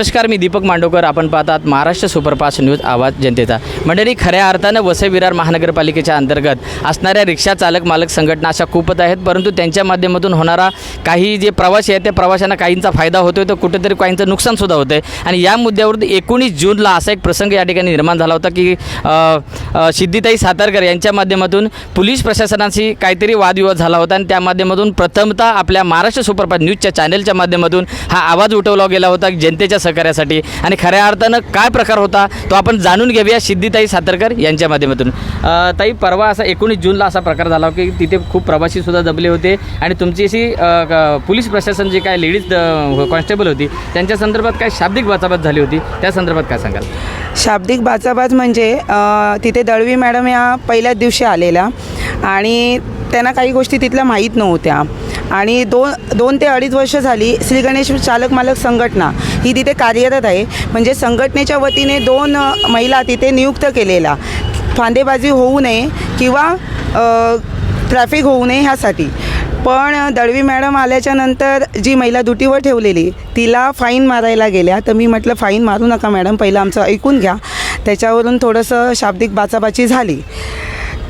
नमस्कार मी दीपक मांडोकर. आपण पाहतात महाराष्ट्र सुपरफास्ट न्यूज आवाज जनतेचा. मंडळी खऱ्या अर्थानं वसई विरार महानगरपालिकेच्या अंतर्गत असणाऱ्या रिक्षा चालक मालक संघटना अशा खूपच आहेत परंतु त्यांच्या माध्यमातून होणारा काही जे प्रवासी आहेत त्या प्रवाशांना काहींचा फायदा होतोय तर कुठेतरी काहींचं नुकसानसुद्धा होतं आहे आणि या मुद्द्यावर एकोणीस जूनला असा एक प्रसंग या ठिकाणी निर्माण झाला होता की सिद्धिताई सातारकर यांच्या माध्यमातून पोलीस प्रशासनाशी काहीतरी वादविवाद झाला होता आणि त्या माध्यमातून प्रथमतः आपल्या महाराष्ट्र सुपरफास्ट न्यूजच्या चॅनलच्या माध्यमातून हा आवाज उठवला गेला होता. जनतेच्या सहकार्यासाठी आणि खऱ्या अर्थानं काय प्रकार होता तो आपण जाणून घेऊया सिद्धिताई सातरकर यांच्या माध्यमातून. ताई परवा असा एकोणीस जूनला असा प्रकार झाला की तिथे खूप प्रवासीसुद्धा दबले होते आणि तुमची अशी क- पोलीस प्रशासन जे काय लेडीज कॉन्स्टेबल होती त्यांच्या संदर्भात काय शाब्दिक बाचाबाच झाली होती त्या संदर्भात काय सांगाल? शाब्दिक बाचाबाच म्हणजे तिथे दळवी मॅडम या पहिल्याच दिवशी आलेल्या आणि त्यांना काही गोष्टी तिथल्या माहीत नव्हत्या. आणि दोन दोन ते अडीच वर्ष झाली श्री गणेश चालक मालक संघटना ही तिथे कार्यरत आहे. म्हणजे संघटनेच्या वतीने दोन महिला तिथे नियुक्त केलेल्या. फांदेबाजी होऊ नये किंवा ट्रॅफिक होऊ नये ह्यासाठी. पण दळवी मॅडम आल्याच्यानंतर जी महिला दुटीवर ठेवलेली तिला फाईन मारायला गेल्या. तर मी म्हटलं फाईन मारू नका मॅडम पहिलं आमचं ऐकून घ्या. त्याच्यावरून थोडंसं शाब्दिक बाचाबाची झाली.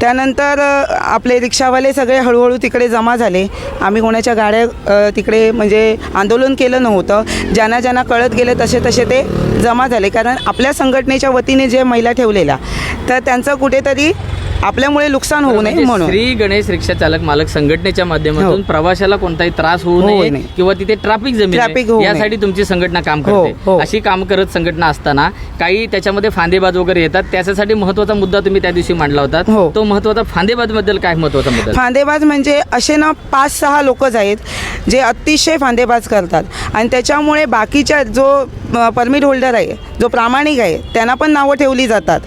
त्यानंतर आपले रिक्षावाले सगळे हळूहळू तिकडे जमा झाले. आम्ही कोणाच्या गाड्या तिकडे म्हणजे आंदोलन केलं नव्हतं. ज्यांना ज्यांना कळत गेले तसे तसे ते जमा झाले. कारण आपल्या संघटनेच्या वतीने जे महिला ठेवलेल्या तर त्यांचं कुठेतरी आपल्यामुळे नुकसान होऊ नये म्हणजे म्हणून श्री गणेश रिक्षा चालक मालक संघटनेच्या माध्यमातून हो. प्रवाशाला कोणताही त्रास होऊ नये. किंवा तिथे ट्रॅफिक जमीन. यासाठी तुमची संघटना काम हो, करते हो. अशी काम करत संघटना असताना काही त्याच्यामध्ये फांदेबाज वगैरे येतात त्याच्यासाठी महत्त्वाचा मुद्दा तुम्ही त्या दिवशी मांडला होता. तो महत्त्वाचा फांदेबाजबद्दल काय महत्त्वाचा मुद्दा फांदेबाज म्हणजे असे ना पाच सहा लोकच आहेत जे अतिशय फांदेबाज करतात आणि त्याच्यामुळे बाकीच्या जो परमिट होल्डर आहे जो प्रामाणिक आहे त्यांना पण नावं ठेवली जातात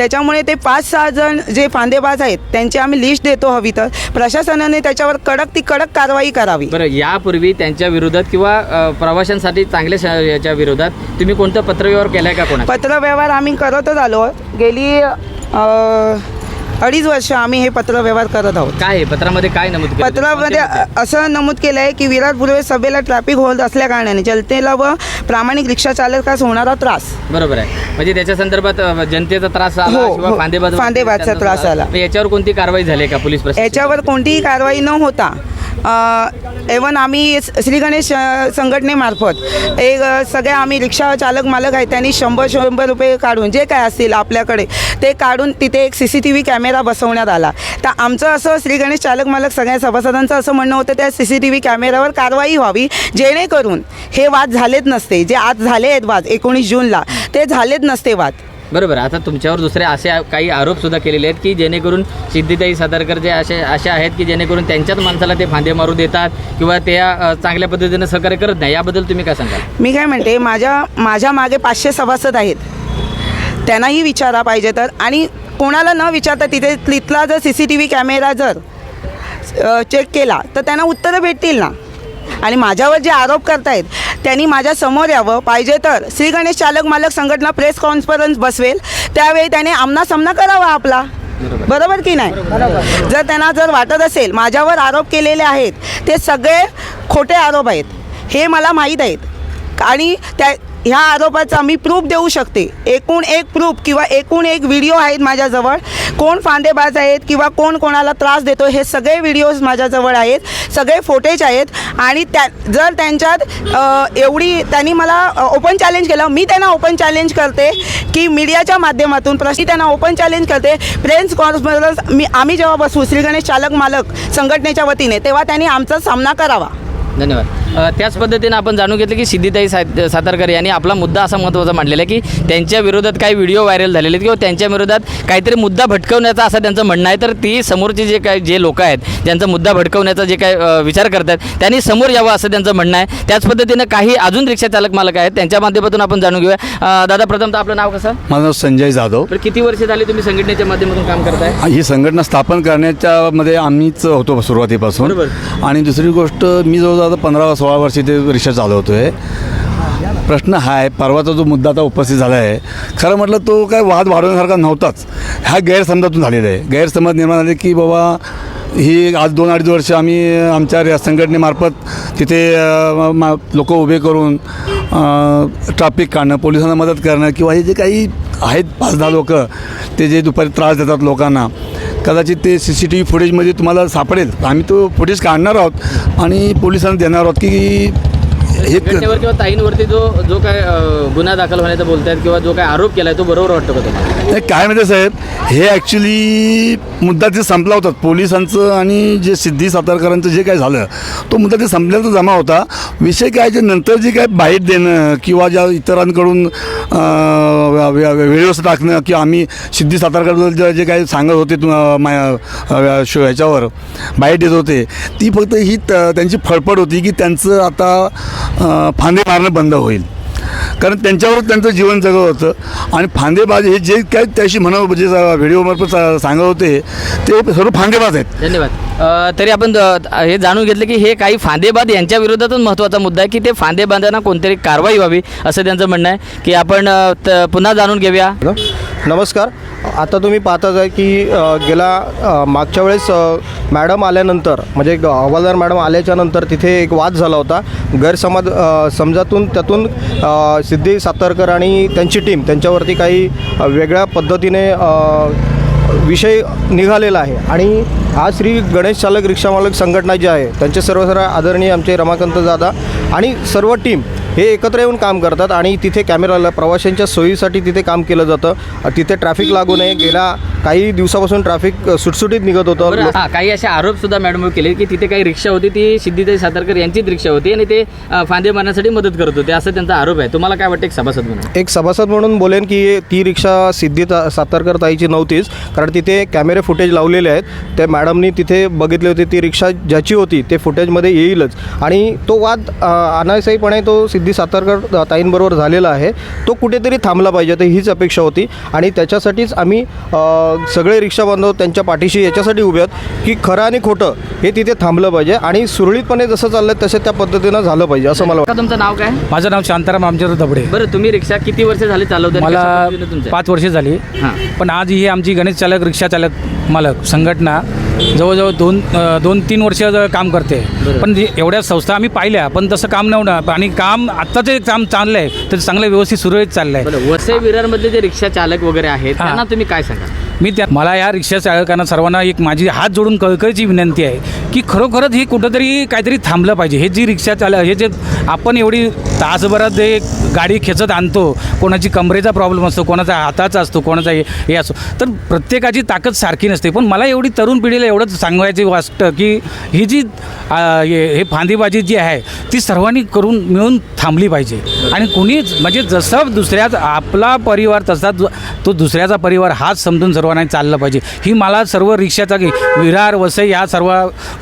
त्याच्यामुळे ते पाच सहा जण जे फांदेबाज आहेत त्यांची आम्ही लिस्ट देतो हवी तर. प्रशासनाने त्याच्यावर कडक ती कडक कारवाई करावी. बरं यापूर्वी त्यांच्या विरोधात किंवा प्रवाशांसाठी चांगल्या याच्या विरोधात तुम्ही कोणतं पत्रव्यवहार केलाय का कोणा पत्रव्यवहार आम्ही करतच आलो. गेली अडीच वर्ष आम्ही हे पत्रव्यवहार करत आहोत काय आहे पत्रामध्ये काय नमूद केलं? पत्रामध्ये कोणते मुद्दे? असं नमूद केलं आहे की विराट पूर्वे सभेला ट्रॅफिक होत असल्या कारणाने जनतेला व प्रामाणिक रिक्षा चालकास होणारा त्रास बरोबर आहे म्हणजे त्याच्या संदर्भात अ, जनतेचा त्रास आला हो, किंवा हो. फांदेबाज फांदेबाजचा त्रास आला. याच्यावर कोणती कारवाई झाली आहे का पोलीस प्रशासन याच्यावर कोणतीही कारवाई न होता एवन आम्ही श्री गणेश संघटनेमार्फत एक सगळ्या सगळे आम्ही रिक्षा चालक मालक आहेत त्यांनी शंभर शंभर रुपये काढून जे काय असतील आपल्याकडे ते काढून तिथे एक C C T V camera बसवण्यात आला. तर आमचं असं श्री गणेश चालक मालक सगळ्या सभासदांचं असं म्हणणं होतं त्या सी सी टी व्ही कॅमेऱ्यावर कारवाई व्हावी जेणेकरून हे वाद झालेच नसते. जे आज झाले आहेत वाद एकोणीस जूनला ते झालेच नसते वाद. बरोबर आता तुमच्यावर दुसरे असे काही आरोप सुद्धा केलेले आहेत की जेणेकरून सिद्धिताई सातारकर जे असे असे आहेत की जेणेकरून त्यांच्याच माणसाला ते फांदे मारू देतात किंवा त्या चांगल्या पद्धतीनं सहकार्य करत नाही. याबद्दल तुम्ही काय सांगाल? मी काय म्हणते माझ्या माझ्या मागे पाचशे सभासद आहेत. त्यांनाही विचारा पाहिजे तर. आणि कोणाला न विचारता तिथे तिथला जर C C T V camera जर चेक केला तर त्यांना उत्तरं भेटतील ना. आणि माझ्यावर जे आरोप करतायत त्यांनी माझ्यासमोर यावं. पाहिजे तर श्री गणेश चालक मालक संघटना प्रेस कॉन्फरन्स बसवेल. त्यावेळी त्याने आमना सामना करावा आपला. बरोबर. की नाही? जर त्यांना जर वाटत असेल माझ्यावर आरोप केलेले आहेत ते सगळे खोटे आरोप आहेत. हे मला माहीत आहेत. आणि त्या ह्या आरोपाचा मी प्रूफ देऊ शकते. एकूण एक प्रूफ किंवा एकूण एक व्हिडिओ आहेत माझ्याजवळ. कोण फांदेबाज आहेत किंवा कोण कोणाला त्रास देतो हे सगळे व्हिडिओज माझ्याजवळ आहेत. सगळे फोटेज आहेत. आणि त्या जर त्यांच्यात एवढी त्यांनी मला ओपन चॅलेंज केलं मी त्यांना ओपन चॅलेंज करते की मीडियाच्या माध्यमातून प्रश्न त्यांना ओपन चॅलेंज करते. प्रेस कॉन्फरन्स मी आम्ही जेव्हा बसू श्री गणेश चालक मालक संघटनेच्या वतीने तेव्हा त्यांनी आमचा सामना करावा. धन्यवाद. त्याच पद्धतीनं आपण जाणून घेतलं की सिद्धिताई सा सातारकर यांनी आपला मुद्दा असा महत्त्वाचा मांडलेला आहे की त्यांच्या विरोधात काही व्हिडिओ व्हायरल झालेले आहेत किंवा त्यांच्या विरोधात काहीतरी मुद्दा भटकवण्याचा असं त्यांचं म्हणणं आहे. तर ती समोरचे जे काय जे लोक आहेत ज्यांचा मुद्दा भटकवण्याचा जे काय विचार करतात त्यांनी समोर यावं असं त्यांचं म्हणणं आहे. त्याच पद्धतीनं काही अजून रिक्षा चालक मालक आहेत त्यांच्या माध्यमातून आपण जाणून घेऊया. दादा प्रथम तर आपलं नाव कसं? माझं नाव संजय जाधव. तर किती वर्ष झाली तुम्ही संघटनेच्या माध्यमातून काम करताय? ही संघटना स्थापन करण्याच्या मध्ये आम्हीच होतो सुरुवातीपासून. बरोबर. आणि दुसरी गोष्ट मी जवळजवळ पंधरा सोळा वर्ष ते रिक्षा चालवतो आहे प्रश्न हा आहे परवाचा जो मुद्दा आता उपस्थित झाला आहे खरं म्हटलं तो काय वाद वाढवण्यासारखा नव्हताच. हा गैरसमजातून झालेला आहे. गैरसमज निर्माण झाले की बाबा ही आज दोन अडीच वर्ष आम्ही आमच्या या संघटनेमार्फत तिथे लोक उभे करून ट्रॅफिक काढणं पोलिसांना मदत करणं किंवा हे जे काही आहेत पाच दहा लोक ते जे दुपारी त्रास देतात लोकांना कदाचित ते सी सी टी व्ही फुटेजमध्ये तुम्हाला सापडेल. आम्ही तो फुटेज काढणार आहोत आणि पोलिसांना देणार आहोत की हे घटनेवर किंवा ताईंवरती जो जो काय गुन्हा दाखल होण्याचा बोलतायत किंवा जो काय आरोप केलाय तो बरोबर वाटतो का तुम्हाला? काय आहे साहेब हे ॲक्च्युली मुद्दा ते संपला होता. पोलिसांचं आणि जे सिद्धी सातारकरांचं जे काय झालं तो मुद्दा ते संपल्याचा जमा होता. विषय काय जे नंतर जे काय बाईट देणं किंवा ज्या इतरांकडून व्हिडिओज टाकणं किंवा आम्ही सिद्धी सातारकर जे काही सांगत होते शो ह्याच्यावर बाईट देत होते. ती फक्त ही त्यांची फळफड होती की त्यांचं आता फांदे मारणं बंद होईल. कारण त्यांच्यावर त्यांचं जीवन जगत होतं. आणि फांदेबाज हे जे काय त्याशी म्हणत जे व्हिडिओमार्फत सा- सांगत होते ते सर्व फांदेबाज आहेत. धन्यवाद. तरी आपण हे जाणून घेतलं की हे काही फांदेबाद यांच्या विरोधातून महत्त्वाचा मुद्दा आहे की ते फांदेबांधांना कोणतरी कारवाई व्हावी असं त्यांचं म्हणणं आहे. की आपण पुन्हा जाणून घेऊया. हॅलो नमस्कार. आता तुम्ही पाहताच आहे की गेला गेल्या मागच्या वेळेस मॅडम आल्यानंतर म्हणजे हवालदार मॅडम आल्याच्यानंतर तिथे एक वाद झाला होता. गैरसमज समजातून त्यातून सिद्धी सातारकर आणि त्यांची टीम त्यांच्यावरती काही वेगळ्या पद्धतीने विषय निघालेला आहे. आणि आज श्री गणेश चालक रिक्षामालक संघटना जी आहे त्यांचे सर्व सर्व आदरणीय आमचे रमाकांत दादा आणि सर्व टीम हे एकत्र येऊन काम करतात आणि तिथे कॅमेराला प्रवाशांच्या सोयीसाठी तिथे काम केलं जातं. तिथे ट्रॅफिक लागू नये गेल्या काही दिवसापासून ट्रॅफिक सुटसुटीत निघत होतं. हां काही असे आरोप सुद्धा मॅडम केले की तिथे काही रिक्षा होती ती सिद्धिताई सातारकर यांचीच रिक्षा होती आणि ते फांदे मारण्यासाठी मदत करत होते असं त्यांचा आरोप आहे. तुम्हाला काय वाटतं एक सभासद म्हणून? एक सभासद म्हणून बोलेन की ती रिक्षा सिद्धी ता सातारकर ताईची नव्हतीच कारण तिथे कॅमेरे फुटेज लावलेले आहेत. त्या मॅडमनी तिथे बघितले होते ती रिक्षा ज्याची होती ते फुटेजमध्ये येईलच. आणि तो वाद अनायसाईपणे तो सिद्धी सातारकर ताईंबरोबर झालेला आहे. तो कुठेतरी थांबला पाहिजे तर हीच अपेक्षा होती. आणि त्याच्यासाठीच आम्ही सगळे रिक्षा बांधव त्यांच्या पाठीशी याच्यासाठी उभे आहेत की खरं आणि खोटं हे तिथे थांबलं पाहिजे आणि सुरळीतपणे जसं चाललं तसं त्या पद्धतीनं झालं पाहिजे असं मला वाटतं. का तुमचं नाव काय? माझं नाव शांताराम आमच्यावर दबडे बरं तुम्ही रिक्षा किती वर्ष झाली चालवता मला? पाच वर्षे झाली. हां. पण आज ही आमची गणेश चालक रिक्षा चालक मालक संघटना जवळजवळ दोन दोन तीन वर्ष काम करते. पण एवढ्या संस्था आम्ही पाहिल्या पण तसं काम नव्हतं. आणि काम आत्ताचं जे काम चाललं आहे तर चांगलं व्यवस्थित सुरळीत चाललं आहे वसई विरारमधले जे रिक्षा चालक वगैरे आहेत. त्यांना तुम्ही काय सांगा? मी त्या मला या रिक्षा चालकांना सर्वांना एक माझी हात जोडून कळकळीची विनंती आहे. की खरोखरच हे कुठंतरी काहीतरी थांबलं पाहिजे. हे जी रिक्षा चाल हे जे आपण एवढी तासभरात जे गाडी खेचत आणतो कोणाची कमरेचा प्रॉब्लेम असतो कोणाचा हाताचा असतो कोणाचा हे हे असतो तर प्रत्येकाची ताकद सारखी नसते. पण मला एवढी तरुण पिढीला एवढंच सांगायची वाटतं की ही जी हे फांदीबाजी जी आहे ती सर्वांनी करून मिळून थांबली पाहिजे. आणि कुणीच म्हणजे जसं दुसऱ्याच आपला परिवार तसा तो दुसऱ्याचा परिवार हाच समजून सर्वांना चाललं पाहिजे. ही मला सर्व रिक्षाचा विरार वसई या सर्व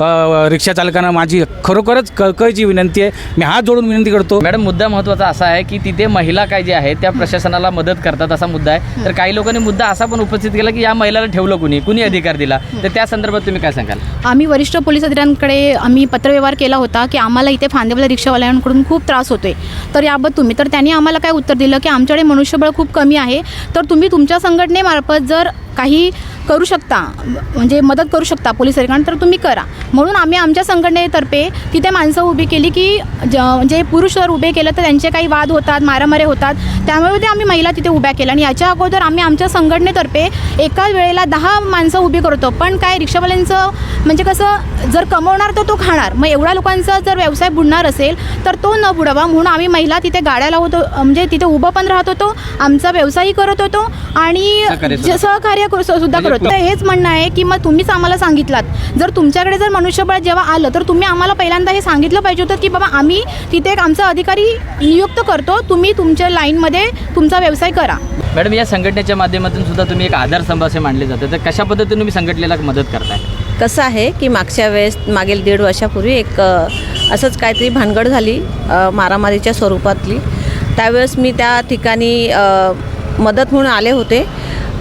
अ, रिक्षा चालकांना माझी खरोखरच कळकळीची विनंती आहे. मी हात जोडून विनंती करतो. मॅडम मुद्दा महत्त्वाचा असा आहे की तिथे महिला काय जे आहेत त्या प्रशासनाला मदत करतात असा मुद्दा आहे. तर काही लोकांनी मुद्दा असा पण उपस्थित केला की या महिलाला ठेवलं कुणी कुणी अधिकार दिला? तर त्या संदर्भात तुम्ही काय सांगाल? आम्ही वरिष्ठ पोलीस अधिकाऱ्यांकडे आम्ही पत्रव्यवहार केला होता की आम्हाला इथे फांदेवाला रिक्षावाल्यांकडून खूप त्रास होतोय. तर याबाबत तुम्ही तर त्यांनी आम्हाला काय उत्तर दिलं की आमच्याकडे मनुष्यबळ खूप कमी आहे. तर तुम्ही तुमच्या संघटनेमार्फत जर काही करू शकता म्हणजे मदत करू शकता पोलीस अधिकाऱ्यांना तर तुम्ही करा. म्हणून आम्ही आमच्या संघटनेतर्फे तिथे माणसं उभी केली की ज म्हणजे पुरुष जर उभे केलं तर त्यांचे काही वाद होतात मारामारे होतात. त्यामुळे ते आम्ही महिला तिथे उभ्या केल्या आणि याच्या अगोदर आम्ही आमच्या संघटनेतर्फे एकाच वेळेला दहा माणसं उभी करतो. पण काय रिक्षावाल्यांचं म्हणजे कसं जर कमवणार तर तो खाणार. मग एवढ्या लोकांचा जर व्यवसाय बुडणार असेल तर तो न बुडावा म्हणून आम्ही महिला तिथे गाड्या लावत म्हणजे तिथे उभं पण राहत होतो आमचा व्यवसायही करत होतो आणि सहकार्य सुद्धा करत होतो हेच म्हणणं आहे की मग तुम्हीच आम्हाला सांगितलात. जर तुमच्याकडे जर मनुष्यबळ जेव्हा आलं तर तुम्ही आम्हाला पहिल्यांदा हे सांगितलं पाहिजे होतं की बाबा आम्ही तिथे एक आमचा अधिकारी नियुक्त करतो तुम्ही तुमच्या लाईनमध्ये तुमचा व्यवसाय करा. मॅडम या संघटनेच्या माध्यमातून सुद्धा तुम्ही एक आधारस्तंभ असे मानले जाते तर कशा पद्धतीने तुम्ही संघटनेला मदत करताय? कसं आहे की मागच्या वेळेस मागील दीड वर्षापूर्वी एक असंच काहीतरी भानगड झाली मारामारीच्या स्वरूपातली. त्यावेळेस मी त्या ठिकाणी मदत म्हणून आले होते.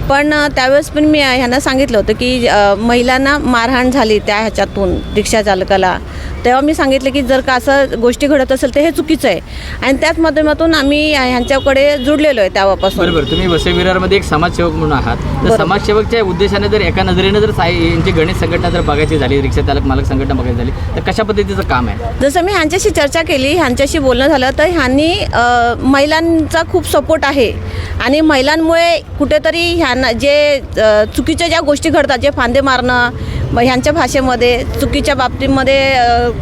पण त्यावेळेस पण मी ह्यांना सांगितलं होतं की महिलांना मारहाण झाली त्या ह्याच्यातून रिक्षा चालकाला. तेव्हा मी सांगितलं की जर का असं गोष्टी घडत असेल तर हे चुकीचं आहे. आणि त्याच माध्यमातून आम्ही ह्यांच्याकडे जुडलेलो आहे तेव्हापासून बरोबर तुम्ही वसई विरारमध्ये एक समाजसेवक म्हणून आहात. तर. समाजसेवकच्या उद्देशाने जर एका नजरेनं जर साई यांची गणेश संघटना जर बघायची झाली रिक्षा चालक मालक संघटना बघायची झाली तर कशा पद्धतीचं काम आहे? जसं मी ह्यांच्याशी चर्चा केली ह्यांच्याशी बोलणं झालं तर ह्यांनी महिलांचा खूप सपोर्ट आहे. आणि महिलांमुळे कुठेतरी ह्यांना जे चुकीच्या ज्या गोष्टी घडतात जे फांदे मारणं मग ह्यांच्या भाषेमध्ये चुकीच्या बाबतीमध्ये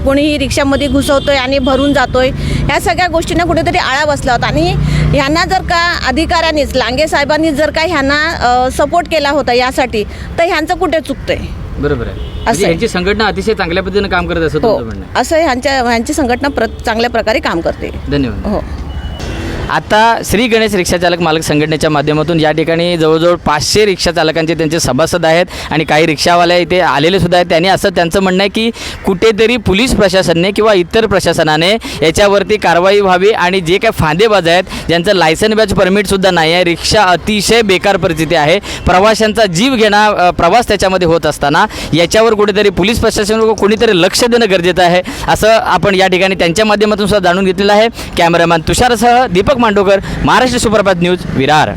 कोणीही रिक्षामध्ये घुसवतोय आणि भरून जातोय ह्या सगळ्या गोष्टींना कुठेतरी आळा बसला होता. आणि ह्यांना जर का अधिकाऱ्यांनीच लांगे साहेबांनी जर का ह्यांना सपोर्ट केला होता यासाठी तर ह्यांचं कुठे चुकतंय? बरोबर आहे. म्हणजे आहे. यांची संघटना अतिशय चांगल्या पद्धतीने काम करत असं हो. आहे. ह्यांच्या ह्यांची संघटना चांगल्या प्रकारे काम करते. धन्यवाद. हो. आता श्री गणेश रिक्षाचालक मालक संघटनेच्या माध्यमातून या ठिकाणी जवळजवळ पाचशे रिक्षा चालकांचे त्यांचे सभासद आहेत आणि काही रिक्षावाले इथे आलेले सुद्धा आहेत. त्यांनी असं त्यांचं म्हणणं आहे की कुठेतरी पोलीस प्रशासनाने किंवा इतर प्रशासनाने याच्यावरती कारवाई व्हावी आणि जे काही फांदेबाज आहेत ज्यांचं लायसन बॅच परमिटसुद्धा नाही आहे रिक्षा अतिशय बेकार परिस्थिती आहे. प्रवाशांचा जीव घेणा प्रवास त्याच्यामध्ये होत असताना याच्यावर कुठेतरी पोलीस प्रशासन कोणीतरी लक्ष देणं गरजेचं आहे असं आपण या ठिकाणी त्यांच्या माध्यमातून सुद्धा जाणून घेतलेलं आहे. कॅमेरामॅन तुषारसह दीपक मांडोकर महाराष्ट्र सुप्रभात न्यूज विरार.